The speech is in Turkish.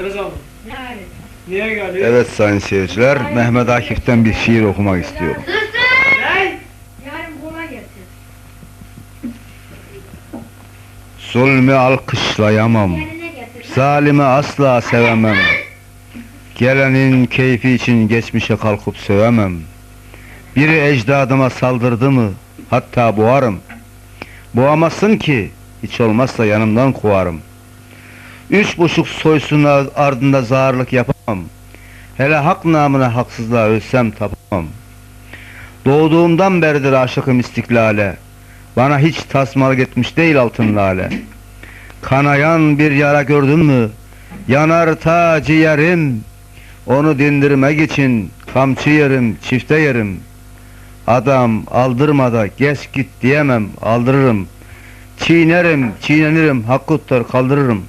Rıza. Niye geliyor? Evet sayın seyirciler, Mehmet Akif'ten bir şiir okumak istiyorum. Zulmü alkışlayamam, zalimi asla sevemem. Gelenin keyfi için geçmişe kalkıp sövemem. Biri ecdadıma saldırdı mı, hatta boğarım. Boğamazsın ki, hiç olmazsa yanımdan kovarım. Üç buçuk soysun ardında zağırlık yapamam. Hele hak namına haksızlığa ölsem tapamam. Doğduğumdan beridir aşıkım istiklale. Bana hiç tasmalık etmiş değil altın lale. Kanayan bir yara gördün mü? Yanar ta ciğerim. Onu dindirmek için kamçı yerim, çifte yerim. Adam aldırmada geç git diyemem, aldırırım. Çiğnerim, çiğnenirim, hakkı tutar kaldırırım.